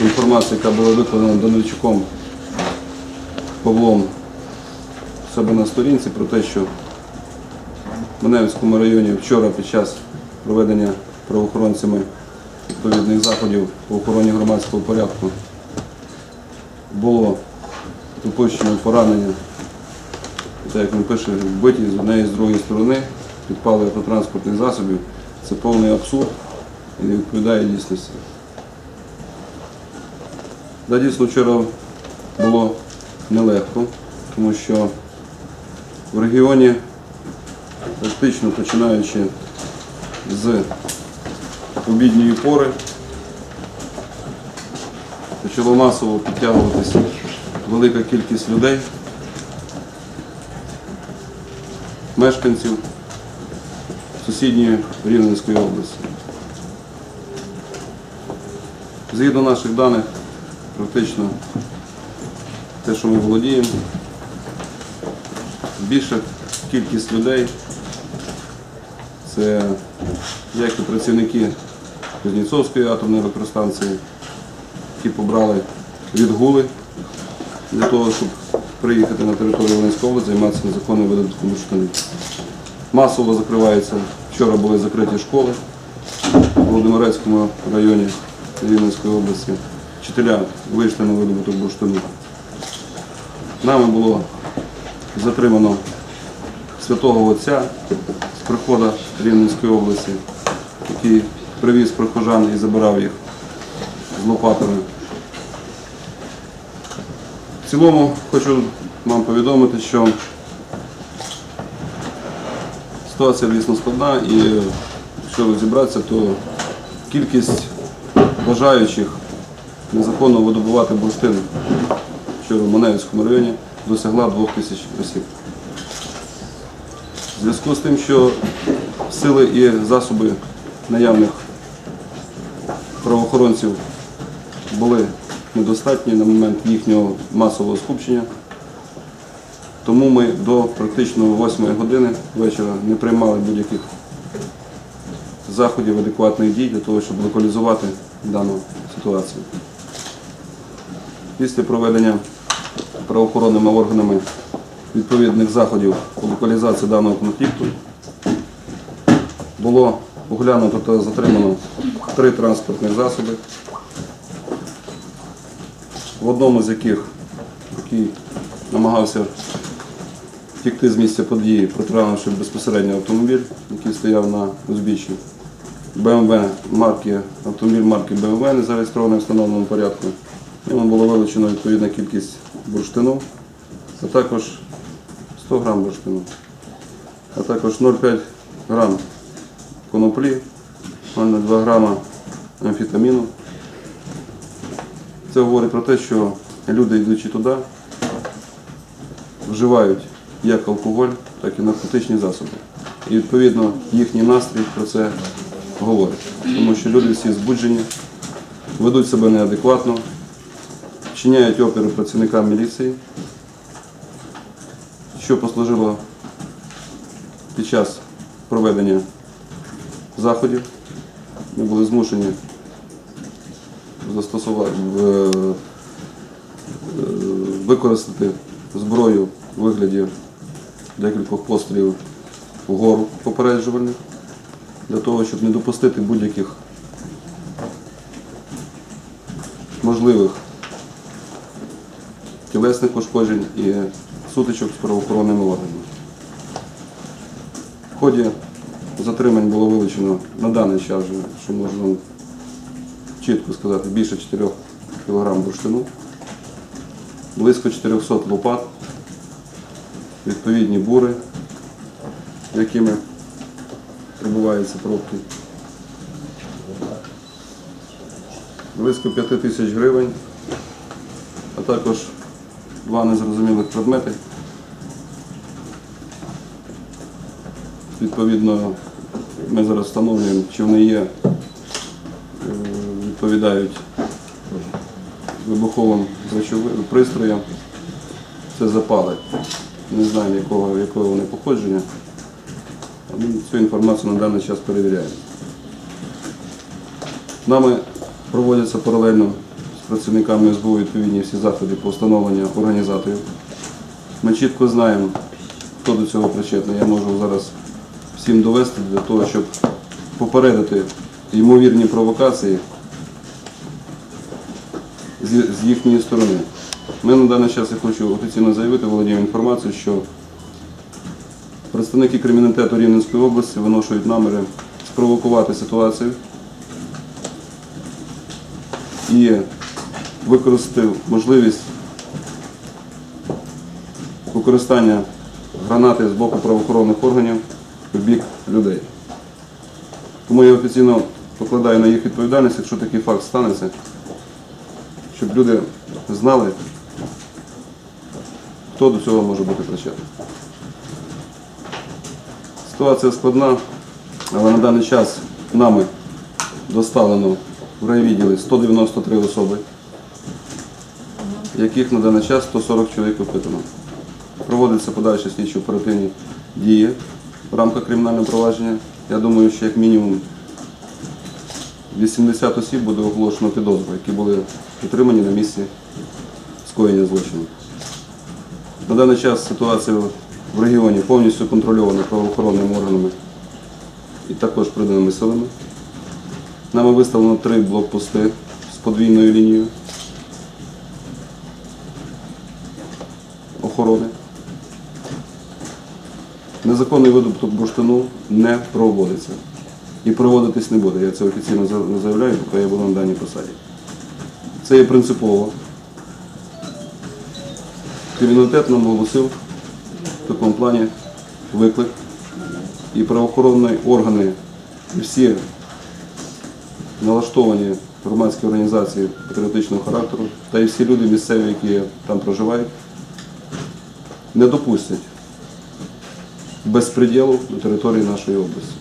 інформація, яка була викладена Данильчуком Павлом себе на сторінці про те, що в Маневському районі вчора під час проведення правоохоронцями відповідних заходів по охороні громадського порядку було допущено поранення, так як він пише, вбиті з однієї з другої сторони, підпали автотранспортних засобів. Це повний абсурд і не відповідає дійсності. Да, дійсно, вчора було нелегко, тому що в регіоні, практично починаючи з обідньої пори, почало масово підтягуватися велика кількість людей, мешканців сусідньої Рівненської області. Згідно наших даних, практично те, що ми володіємо, більша кількість людей це як і працівники Кузнєцовської атомної електростанції, які побрали відгули для того, щоб приїхати на територію Волинської області, займатися незаконним видобутком бурштину. Масово закриваються, вчора були закриті школи в Володимирецькому районі Рівненської області. Вчителя вийшли на видобуток бурштину. Нами було затримано святого Отця з приходу Рівненської області, який привіз прихожан і забирав їх з лопатами. В цілому хочу вам повідомити, що ситуація дійсно складна і якщо розібратися, то кількість бажаючих незаконно видобувати бурштин що в Маневському районі досягла 2 тисяч осіб. В зв'язку з тим, що сили і засоби наявних правоохоронців були недостатні на момент їхнього масового скупчення, тому ми до практично 8 години вечора не приймали будь-яких заходів адекватних дій для того, щоб локалізувати дану ситуацію. Після проведення правоохоронними органами відповідних заходів по локалізації даного конфлікту було оглянуто та затримано три транспортних засоби, в одному з яких, який намагався втікти з місця події, протравивши безпосередньо автомобіль, який стояв на узбіччі. БМВ марки, автомобіль марки БМВ, не зареєстрований в встановленому порядку. Йому було вилучено відповідна кількість бурштину, а також 100 грам бурштину, а також 0,5 грам коноплі, 0,2 грама амфетаміну. Це говорить про те, що люди, йдучи туди, вживають як алкоголь, так і наркотичні засоби. І відповідно їхній настрій про це говорить. Тому що люди всі збуджені, ведуть себе неадекватно, вчиняють опіри працівникам міліції, що послужило під час проведення заходів. Ми були змушені застосувати, е, використати зброю у вигляді декількох пострілів вгору попереджувальних для того, щоб не допустити будь-яких можливих тілесних пошкоджень і сутичок з правоохоронними органами. В ході затримань було вилучено на даний час, що можна чітко сказати, більше 4 кг бурштину, близько 400 лопат, відповідні бури, якими прибуваються пробки. Близько 5 тисяч гривень, а також два незрозумілих предмети. Відповідно, ми зараз встановлюємо, чи вони є, е, відповідають вибуховим пристроям. Це запали. Не знаю, якого, якого вони походження. Цю інформацію на даний час перевіряємо. Нами проводяться паралельно працівниками СБУ відповідні всі заходи по встановленню організаторів. Ми чітко знаємо, хто до цього причетний. Я можу зараз всім довести для того, щоб попередити ймовірні провокації з, їхньої сторони. Ми на даний час я хочу офіційно заявити, володіємо інформацією, що представники криміналітету Рівненської області виношують наміри спровокувати ситуацію і використати можливість використання гранати з боку правоохоронних органів в бік людей. Тому я офіційно покладаю на їх відповідальність, якщо такий факт станеться, щоб люди знали, хто до цього може бути причетний. Ситуація складна, але на даний час нами доставлено в райвідділи 193 особи, яких на даний час 140 чоловік опитано. Проводяться подальші слідчі оперативні дії в рамках кримінального провадження. Я думаю, що як мінімум 80 осіб буде оголошено підозру, які були утримані на місці скоєння злочину. На даний час ситуація в регіоні повністю контрольована правоохоронними органами і також приданими силами. Нами виставлено три блокпости з подвійною лінією охорони. Незаконний видобуток бурштину не проводиться. І проводитись не буде. Я це офіційно заявляю, поки я буду на даній посаді. Це є принципово. Криміналітет нам оголосив в такому плані виклик. І правоохоронні органи, і всі налаштовані громадські організації патріотичного характеру, та і всі люди місцеві, які там проживають, не допустять безпреділу на території нашої області.